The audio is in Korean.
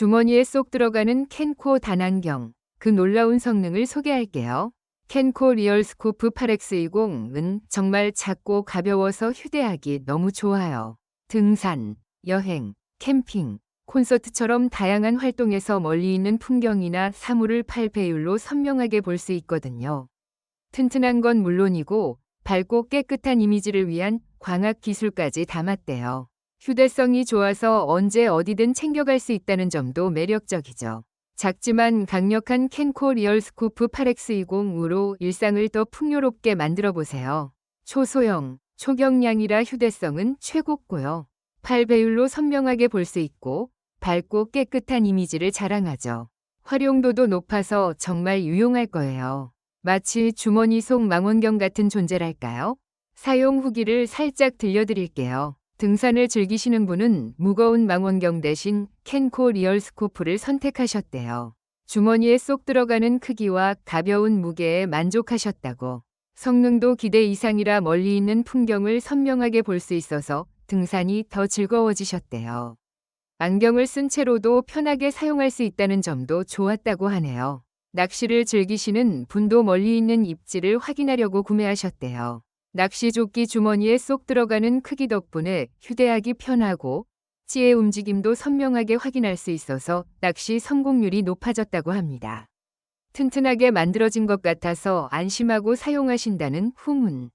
주머니에 쏙 들어가는 캔코 단안경. 그 놀라운 성능을 소개할게요. 캔코 리얼 스코프 8X20은 정말 작고 가벼워서 휴대하기 너무 좋아요. 등산, 여행, 캠핑, 콘서트처럼 다양한 활동에서 멀리 있는 풍경이나 사물을 8배율로 선명하게 볼 수 있거든요. 튼튼한 건 물론이고 밝고 깨끗한 이미지를 위한 광학 기술까지 담았대요. 휴대성이 좋아서 언제 어디든 챙겨갈 수 있다는 점도 매력적이죠. 작지만 강력한 캔코 리얼 스코프 8X20으로 일상을 더 풍요롭게 만들어 보세요. 초소형, 초경량이라 휴대성은 최고고요. 8배율로 선명하게 볼 수 있고 밝고 깨끗한 이미지를 자랑하죠. 활용도도 높아서 정말 유용할 거예요. 마치 주머니 속 망원경 같은 존재랄까요? 사용 후기를 살짝 들려드릴게요. 등산을 즐기시는 분은 무거운 망원경 대신 캔코 리얼 스코프를 선택하셨대요. 주머니에 쏙 들어가는 크기와 가벼운 무게에 만족하셨다고. 성능도 기대 이상이라 멀리 있는 풍경을 선명하게 볼 수 있어서 등산이 더 즐거워지셨대요. 안경을 쓴 채로도 편하게 사용할 수 있다는 점도 좋았다고 하네요. 낚시를 즐기시는 분도 멀리 있는 입지를 확인하려고 구매하셨대요. 낚시조끼 주머니에 쏙 들어가는 크기 덕분에 휴대하기 편하고 찌의 움직임도 선명하게 확인할 수 있어서 낚시 성공률이 높아졌다고 합니다. 튼튼하게 만들어진 것 같아서 안심하고 사용하신다는 후문.